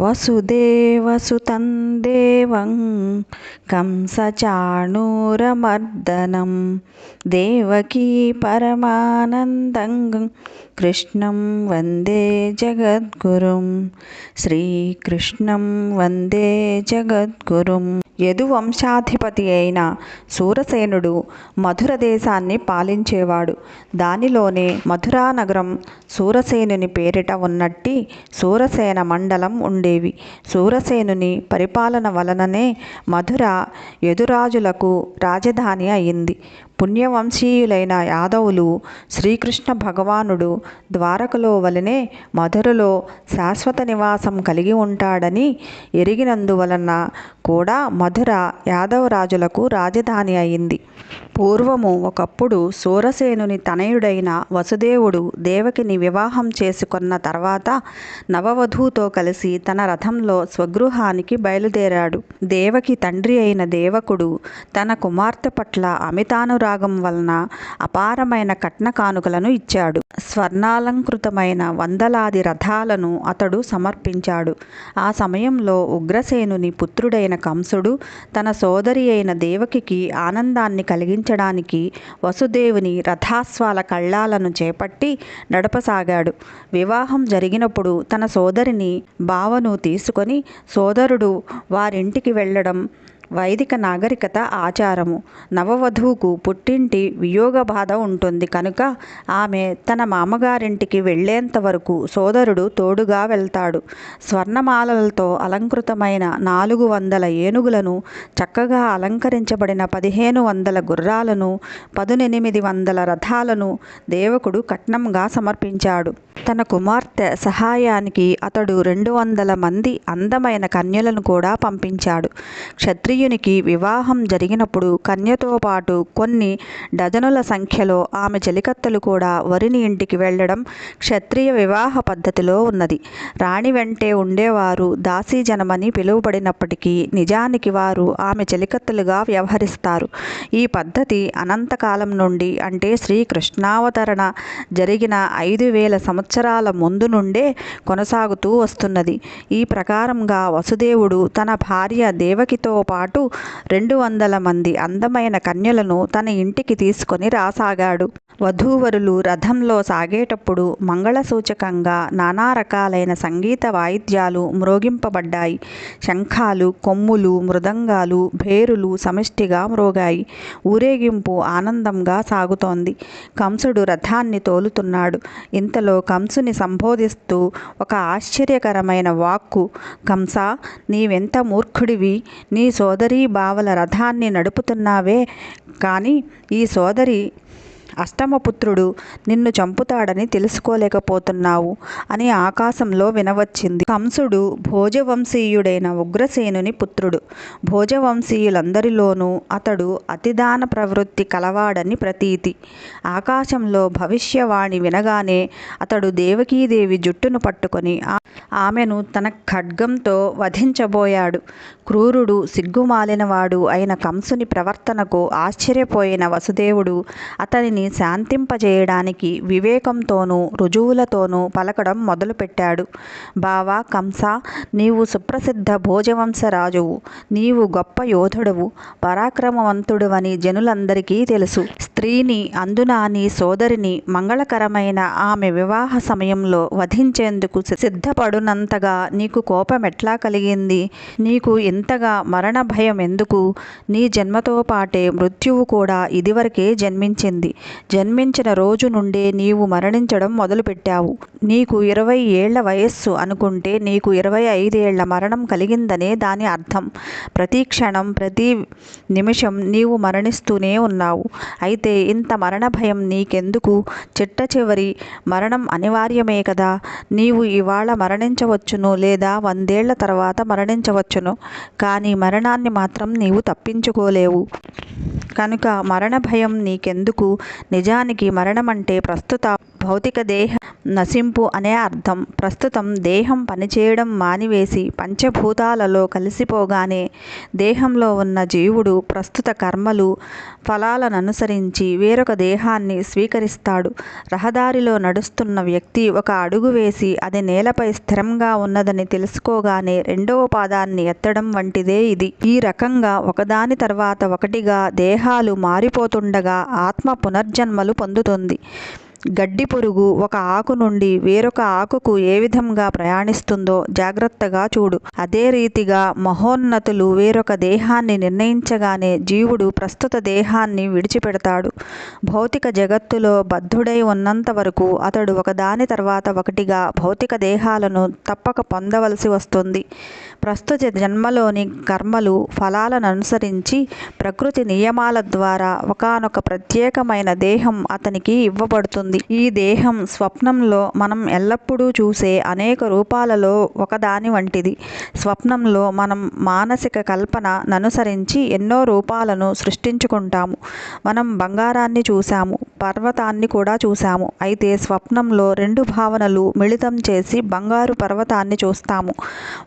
వసుదేవసుతం దేవం కంసచాణూరమర్దనం దేవకీ పరమానందం కృష్ణం వందే జగద్గురుం శ్రీకృష్ణం వందే జగద్గురుం. యదువంశాధిపతి అయిన సూరసేనుడు మధుర దేశాన్ని పాలించేవాడు. దానిలోనే మధురా నగరం సూరసేనుని పేరిట ఉన్నట్టి సూరసేన మండలం ఉండేవి. సూరసేనుని పరిపాలన వలననే మధుర యదురాజులకు రాజధాని అయింది. పుణ్యవంశీయులైన యాదవులు శ్రీకృష్ణ భగవానుడు ద్వారకలో వలనే మధురలో శాశ్వత నివాసం కలిగి ఉంటాడని ఎరిగినందువలన కూడా మధుర యాదవరాజులకు రాజధాని అయింది. పూర్వము ఒకప్పుడు సూరసేనుని తనయుడైన వసుదేవుడు దేవకిని వివాహం చేసుకొన్న తర్వాత నవవధూతో కలిసి తన రథంలో స్వగృహానికి బయలుదేరాడు. దేవకి తండ్రి అయిన దేవకుడు తన కుమార్తె పట్ల అమితానురాగం వలన అపారమైన కట్న కానుకలను ఇచ్చాడు. స్వర్ణాలంకృతమైన వందలాది రథాలను అతడు సమర్పించాడు. ఆ సమయంలో ఉగ్రసేనుని పుత్రుడైన కంసుడు తన సోదరి అయిన దేవకికి ఆనందాన్ని సాధించడానికి వసుదేవుని రథాస్వాల కళ్ళాలను చేపట్టి నడపసాగాడు. వివాహం జరిగినప్పుడు తన సోదరిని బావను తీసుకొని సోదరుడు వారింటికి వెళ్ళడం వైదిక నాగరికత ఆచారము. నవవధువుకు పుట్టింటి వియోగ బాధ ఉంటుంది. కనుక ఆమె తన మామగారింటికి వెళ్ళేంత వరకు సోదరుడు తోడుగా వెళ్తాడు. స్వర్ణమాలలతో అలంకృతమైన నాలుగు వందల ఏనుగులను చక్కగా అలంకరించబడిన పదిహేను వందల గుర్రాలను పదునెనిమిది వందల రథాలను దేవకుడు కట్నంగా సమర్పించాడు. తన కుమార్తె సహాయానికి అతడు రెండు వందల మంది అందమైన కన్యలను కూడా పంపించాడు. క్షత్రియ క్షత్రియునికి వివాహం జరిగినప్పుడు కన్యతో పాటు కొన్ని డజనుల సంఖ్యలో ఆమె చెలికత్తెలు కూడా వరిని ఇంటికి వెళ్ళడం క్షత్రియ వివాహ పద్ధతిలో ఉన్నది. రాణి వెంటే ఉండేవారు దాసీ జనమని పిలువబడినప్పటికీ నిజానికి వారు ఆమె చెలికత్తెలుగా వ్యవహరిస్తారు. ఈ పద్ధతి అనంతకాలం నుండి అంటే శ్రీకృష్ణావతరణ జరిగిన ఐదు వేల సంవత్సరాల ముందు నుండే కొనసాగుతూ వస్తున్నది. ఈ ప్రకారంగా వసుదేవుడు తన భార్య దేవకితో పాటు రెండు వందల మంది అందమైన కన్యలను తన ఇంటికి తీసుకొని రాసాగాడు. వధూవరులు రథంలో సాగేటప్పుడు మంగళసూచకంగా నానా రకాలైన సంగీత వాయిద్యాలు మ్రోగింపబడ్డాయి. శంఖాలు కొమ్ములు మృదంగాలు భేరులు సమిష్టిగా మ్రోగాయి. ఊరేగింపు ఆనందంగా సాగుతోంది. కంసుడు రథాన్ని తోలుతున్నాడు. ఇంతలో కంసుని సంబోధిస్తూ ఒక ఆశ్చర్యకరమైన వాక్కు కంస నీవెంత మూర్ఖుడివి? నీ సో బావల రథాన్ని నడుపుతున్నావే. కానీ ఈ సోదరి అష్టమపుత్రుడు నిన్ను చంపుతాడని తెలుసుకోలేకపోతున్నావు అని ఆకాశంలో వినవచ్చింది. కంసుడు భోజవంశీయుడైన ఉగ్రసేనుని పుత్రుడు. భోజవంశీయులందరిలోనూ అతడు అతిదాన ప్రవృత్తి కలవాడని ప్రతీతి. ఆకాశంలో భవిష్యవాణి వినగానే అతడు దేవకీదేవి జుట్టును పట్టుకొని ఆమెను తన ఖడ్గంతో వధించబోయాడు. క్రూరుడు సిగ్గుమాలినవాడు అయిన కంసుని ప్రవర్తనకు ఆశ్చర్యపోయిన వసుదేవుడు అతనిని శాంతింపజేయడానికి వివేకంతోనూ రుజువులతోనూ పలకడం మొదలుపెట్టాడు. బావా కంస నీవు సుప్రసిద్ధ భోజవంశరాజువు నీవు గొప్ప యోధుడవు పరాక్రమవంతుడువని జనులందరికీ తెలుసు. స్త్రీని అందున నీ సోదరిని మంగళకరమైన ఆమె వివాహ సమయంలో వధించేందుకు సిద్ధపడునంతగా నీకు కోపం ఎట్లా కలిగింది? నీకు ఇంతగా మరణ భయం ఎందుకు నీ జన్మతో పాటే మృత్యువు కూడా ఇదివరకే జన్మించింది. జన్మించిన రోజు నుండే నీవు మరణించడం మొదలుపెట్టావు. నీకు ఇరవై ఏళ్ళ వయస్సు అనుకుంటే నీకు ఇరవై ఐదేళ్ళ మరణం కలిగిందనే దాని అర్థం. ప్రతి క్షణం ప్రతి నిమిషం నీవు మరణిస్తూనే ఉన్నావు. అయితే ఇంత మరణ భయం నీకెందుకు? చిట్ట చివరి మరణం అనివార్యమే కదా. నీవు ఇవాళ మరణించవచ్చును లేదా వందేళ్ళ తర్వాత మరణించవచ్చును. కానీ మరణాన్ని మాత్రం నీవు తప్పించుకోలేవు. కనుక మరణ భయం నీకెందుకు? నిజానికి మరణమంటే ప్రస్తుత భౌతిక దేహ నశింపు అనే అర్థం. ప్రస్తుతం దేహం పనిచేయడం మానివేసి పంచభూతాలలో కలిసిపోగానే దేహంలో ఉన్న జీవుడు ప్రస్తుత కర్మలు ఫలాలను అనుసరించి వేరొక దేహాన్ని స్వీకరిస్తాడు. రహదారిలో నడుస్తున్న వ్యక్తి ఒక అడుగు వేసి అది నేలపై స్థిరంగా ఉన్నదని తెలుసుకోగానే రెండవ పాదాన్ని ఎత్తడం వంటిదే ఇది. ఈ రకంగా ఒకదాని తర్వాత ఒకటిగా దేహాలు మారిపోతుండగా ఆత్మ పునర్జన్మలు పొందుతుంది. గడ్డి పురుగు ఒక ఆకు నుండి వేరొక ఆకుకు ఏ విధంగా ప్రయాణిస్తుందో జాగ్రత్తగా చూడు. అదే రీతిగా మహోన్నతులు వేరొక దేహాన్ని నిర్ణయించగానే జీవుడు ప్రస్తుత దేహాన్ని విడిచిపెడతాడు. భౌతిక జగత్తులో బద్ధుడై ఉన్నంత వరకు అతడు ఒకదాని తర్వాత ఒకటిగా భౌతిక దేహాలను తప్పక పొందవలసి వస్తుంది. ప్రస్తుత జన్మలోని కర్మలు ఫలాలను అనుసరించి ప్రకృతి నియమాల ద్వారా ఒకానొక ప్రత్యేకమైన దేహం అతనికి ఇవ్వబడుతుంది. ఈ దేహం స్వప్నంలో మనం ఎల్లప్పుడూ చూసే అనేక రూపాలలో ఒకదాని వంటిది. స్వప్నంలో మనం మానసిక కల్పనననుసరించి ఎన్నో రూపాలను సృష్టించుకుంటాము. మనం బంగారాన్ని చూశాము పర్వతాన్ని కూడా చూశాము. అయితే స్వప్నంలో రెండు భావనలు మిళితం చేసి బంగారు పర్వతాన్ని చూస్తాము.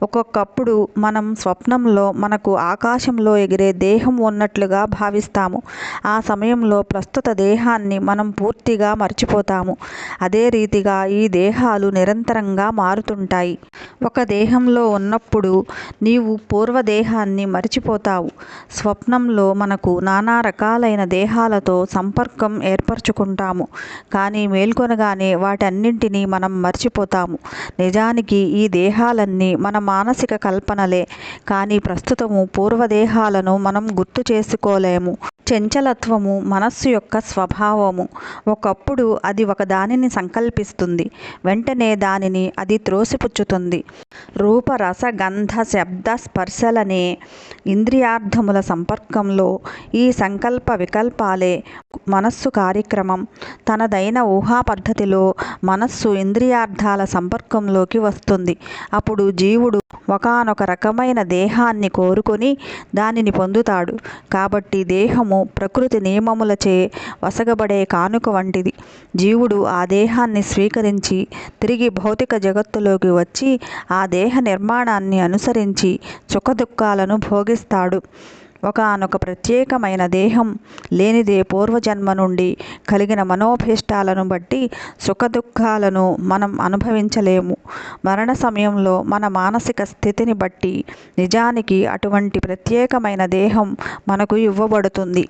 ఒక్కొక్కప్పుడు మనం స్వప్నంలో మనకు ఆకాశంలో ఎగిరే దేహం ఉన్నట్లుగా భావిస్తాము. ఆ సమయంలో ప్రస్తుత దేహాన్ని మనం పూర్తిగా మర్చిపో మర్చిపోతాము అదే రీతిగా ఈ దేహాలు నిరంతరంగా మారుతుంటాయి. ఒక దేహంలో ఉన్నప్పుడు నీవు పూర్వ దేహాన్ని మరిచిపోతావు. స్వప్నంలో మనకు నానా రకాలైన దేహాలతో సంపర్కం ఏర్పరచుకుంటాము. కానీ మేల్కొనగానే వాటన్నింటినీ మనం మర్చిపోతాము. నిజానికి ఈ దేహాలన్నీ మన మానసిక కల్పనలే. కానీ ప్రస్తుతము పూర్వదేహాలను మనం గుర్తు చేసుకోలేము. చంచలత్వము మనస్సు యొక్క స్వభావము. ఒకప్పుడు అది ఒక దానిని సంకల్పిస్తుంది. వెంటనే దానిని అది త్రోసిపుచ్చుతుంది. రూప రస గంధ శబ్ద స్పర్శలనే ఇంద్రియార్థముల సంపర్కంలో ఈ సంకల్ప వికల్పాలే మనస్సు కార్యక్రమం. తనదైన ఊహా పద్ధతిలో మనస్సు ఇంద్రియార్థాల సంపర్కంలోకి వస్తుంది. అప్పుడు జీవుడు ఒకానొక రకమైన దేహాన్ని కోరుకొని దానిని పొందుతాడు. కాబట్టి దేహము ప్రకృతి నియమములచే వసగబడే కానుక వంటిది. జీవుడు ఆ దేహాన్ని స్వీకరించి తిరిగి భౌతిక జగత్తులోకి వచ్చి ఆ దేహ నిర్మాణాన్ని అనుసరించి సుఖదుఖాలను భోగిస్తాడు. ఒకానొక ప్రత్యేకమైన దేహం లేనిదే పూర్వజన్మ నుండి కలిగిన మనోభీష్టాలను బట్టి సుఖదుఖాలను మనం అనుభవించలేము. మరణ సమయంలో మన మానసిక స్థితిని బట్టి నిజానికి అటువంటి ప్రత్యేకమైన దేహం మనకు ఇవ్వబడుతుంది.